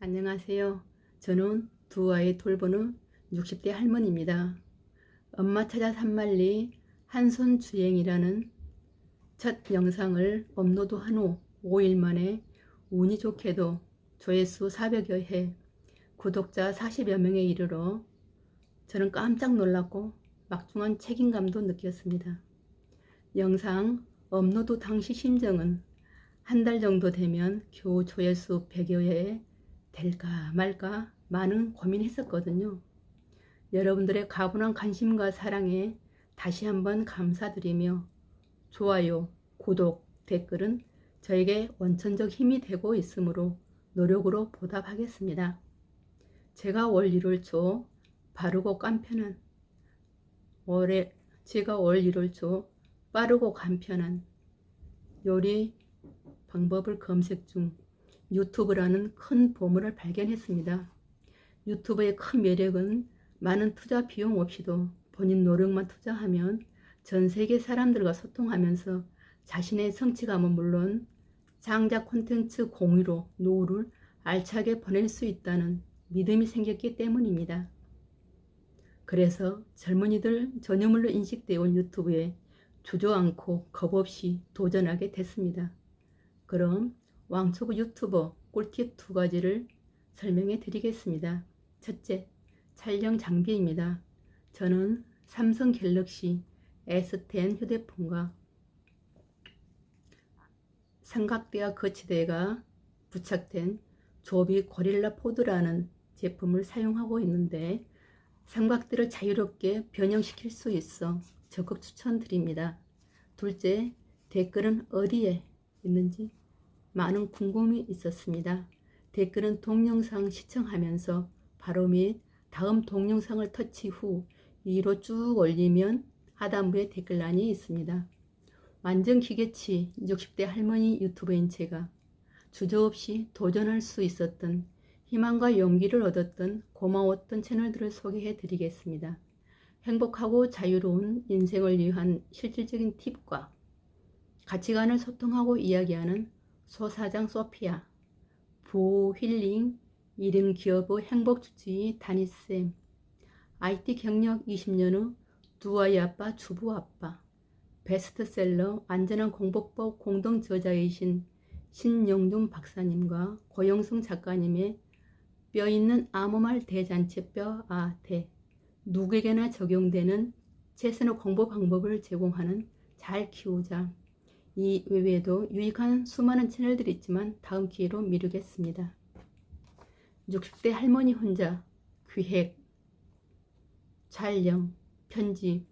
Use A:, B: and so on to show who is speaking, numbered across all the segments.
A: 안녕하세요. 저는 두 아이 돌보는 60대 할머니입니다. 엄마 찾아 산말리 한손 주행이라는 첫 영상을 업로드한 후 5일 만에 운이 좋게도 조회수 400여 회, 구독자 40여 명에 이르러 저는 깜짝 놀랐고 막중한 책임감도 느꼈습니다. 영상 업로드 당시 심정은 한 달 정도 되면 겨우 조회수 100여 회에 될까 말까 많은 고민했었거든요. 여러분들의 가분한 관심과 사랑에 다시 한번 감사드리며 좋아요, 구독, 댓글은 저에게 원천적 힘이 되고 있으므로 노력으로 보답하겠습니다. 제가 월 1월 초 바르고 깐편한 올해 제가 월 1월 초 빠르고 간편한 요리 방법을 검색 중 유튜브라는 큰 보물을 발견했습니다. 유튜브의 큰 매력은 많은 투자 비용 없이도 본인 노력만 투자하면 전 세계 사람들과 소통하면서 자신의 성취감은 물론 장작 콘텐츠 공유로 노후를 알차게 보낼 수 있다는 믿음이 생겼기 때문입니다. 그래서 젊은이들 전유물로 인식되어 온 유튜브에 주저앉고 겁없이 도전하게 됐습니다. 그럼 왕초보 유튜버 꿀팁 두 가지를 설명해 드리겠습니다. 첫째, 촬영 장비입니다. 저는 삼성 갤럭시 S10 휴대폰과 삼각대와 거치대가 부착된 조비 고릴라 포드라는 제품을 사용하고 있는데 삼각대를 자유롭게 변형시킬 수 있어 적극 추천드립니다. 둘째, 댓글은 어디에 있는지 많은 궁금이 있었습니다. 댓글은 동영상 시청하면서 바로 밑 다음 동영상을 터치 후 위로 쭉 올리면 하단부에 댓글란이 있습니다. 완전 기계치 60대 할머니 유튜버인 제가 주저없이 도전할 수 있었던 희망과 용기를 얻었던 고마웠던 채널들을 소개해 드리겠습니다. 행복하고 자유로운 인생을 위한 실질적인 팁과 가치관을 소통하고 이야기하는 소사장 소피아, 부힐링 1인 기업의 행복주치의 다니쌤, IT 경력 20년 후 두 아이 아빠, 주부 아빠, 베스트셀러 안전한 공복법 공동 저자이신 신영준 박사님과 고영승 작가님의 뼈 있는 아무 말 대잔치 뼈 아대 누구에게나 적용되는 최선의 공부 방법을 제공하는 잘 키우자 이 외에도 유익한 수많은 채널들이 있지만 다음 기회로 미루겠습니다. 60대 할머니 혼자 기획, 촬영, 편집,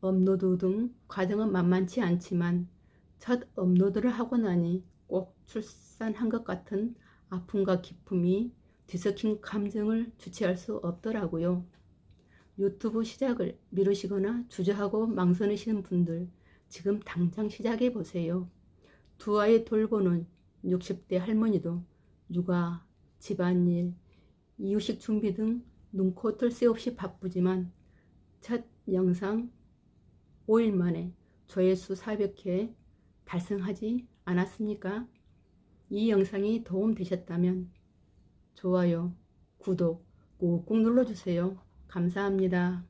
A: 업로드 등 과정은 만만치 않지만 첫 업로드를 하고 나니 꼭 출산한 것 같은 아픔과 기쁨이 뒤섞인 감정을 주체할 수 없더라고요. 유튜브 시작을 미루시거나 주저하고 망설이시는 분들 지금 당장 시작해 보세요. 두 아이 돌보는 60대 할머니도 육아, 집안일, 이유식 준비 등 눈코 뜰 새 없이 바쁘지만 첫 영상 5일 만에 조회수 400회 달성하지 않았습니까? 이 영상이 도움 되셨다면 좋아요, 구독 꾹꾹 눌러주세요. 감사합니다.